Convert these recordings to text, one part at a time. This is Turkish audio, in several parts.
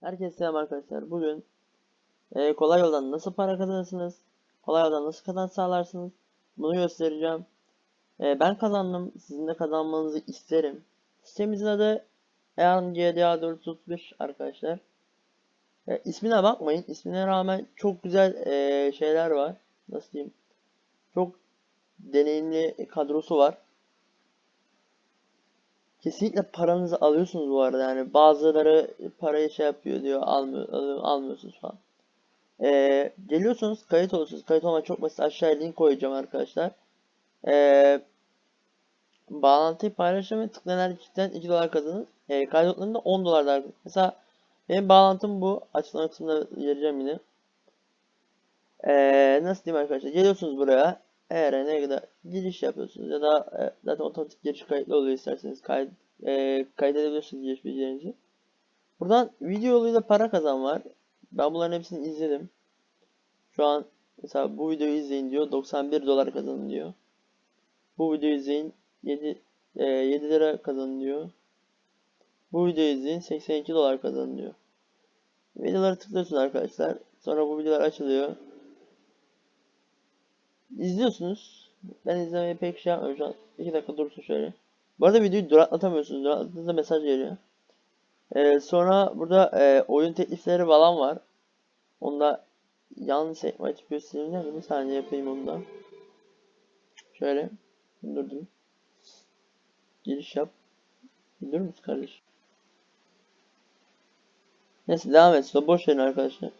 Herkese selam arkadaşlar. Bugün e, kolay yoldan nasıl para kazanırsınız? Kolay yoldan nasıl kazanç sağlarsınız? Bunu göstereceğim. E, ben kazandım. Sizin de kazanmanızı isterim. Sitemizin adı EANGDA 431 arkadaşlar. E, ismine bakmayın. İsmine rağmen çok güzel e, şeyler var. Nasıl diyeyim? Çok deneyimli kadrosu var. Kesinlikle paranızı alıyorsunuz bu arada yani bazıları parayı şey yapıyor diyor almıyor, alıyor- almıyorsunuz falan. Ee, geliyorsunuz kayıt oluyorsunuz. Kayıt olmak çok basit. Aşağıya link koyacağım arkadaşlar. Ee, bağlantıyı paylaşın ve tıklayan herkesten 2 dolar kazanın. Ee, kaydettiğinde 10 dolar da Mesela benim bağlantım bu. Açıklama kısmında vereceğim yine. Ee, nasıl diyeyim arkadaşlar? Geliyorsunuz buraya. Eğer ne kadar giriş yapıyorsunuz ya da e, zaten otomatik giriş kayıtlı oluyor isterseniz kayıt e, kaydedebilirsiniz giriş bilgilerinizi. Buradan video yoluyla para kazan var. Ben bunların hepsini izledim. Şu an mesela bu videoyu izleyin diyor 91 dolar kazanın diyor. Bu videoyu izleyin 7 e, 7 lira kazanın diyor. Bu videoyu izleyin 82 dolar kazanın diyor. Videoları tıklıyorsunuz arkadaşlar. Sonra bu videolar açılıyor. İzliyorsunuz. Ben izlemeye pek şey yapmıyorum şu an. 2 dakika dursun şöyle. Bu arada videoyu duraklatamıyorsunuz. Durakladığınızda mesaj geliyor. Ee, sonra burada e, oyun teklifleri falan var. Onda yanlış sekme açıp göstereyim? Bir saniye yapayım onu da. Şöyle. Durdum. Giriş yap. Durur musun kardeşim? Neyse devam et. Sonra boş verin arkadaşlar.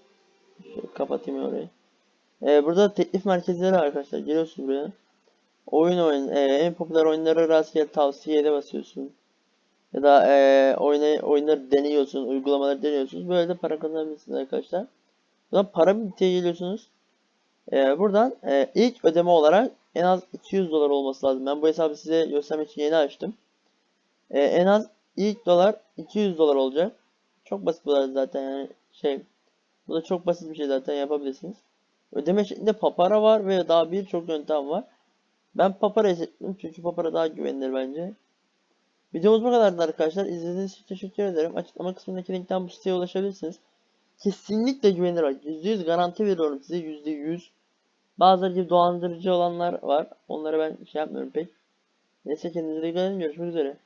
Şöyle kapatayım orayı. Ee, burada teklif merkezleri arkadaşlar. Geliyorsun buraya. Oyun oyun. Ee, en popüler oyunları rastgele tavsiyede basıyorsun. Ya da ee, oyna, oyunları deniyorsun. Uygulamaları deniyorsunuz. Böyle de para kazanabilirsiniz arkadaşlar. Buradan para bittiye geliyorsunuz. Ee, buradan ee, ilk ödeme olarak en az 200 dolar olması lazım. Ben bu hesabı size göstermek için yeni açtım. Ee, en az ilk dolar 200 dolar olacak. Çok basit bu zaten yani şey. Bu da çok basit bir şey zaten yapabilirsiniz. Ödeme şeklinde Papara var ve daha birçok yöntem var. Ben Papara'yı seçtim çünkü Papara daha güvenilir bence. Videomuz bu kadardı arkadaşlar. İzlediğiniz için teşekkür ederim. Açıklama kısmındaki linkten bu siteye ulaşabilirsiniz. Kesinlikle güvenilir bak. %100 garanti veriyorum size %100. Bazıları gibi dolandırıcı olanlar var. Onlara ben şey yapmıyorum pek. Neyse kendinize dikkat edin. Görüşmek üzere.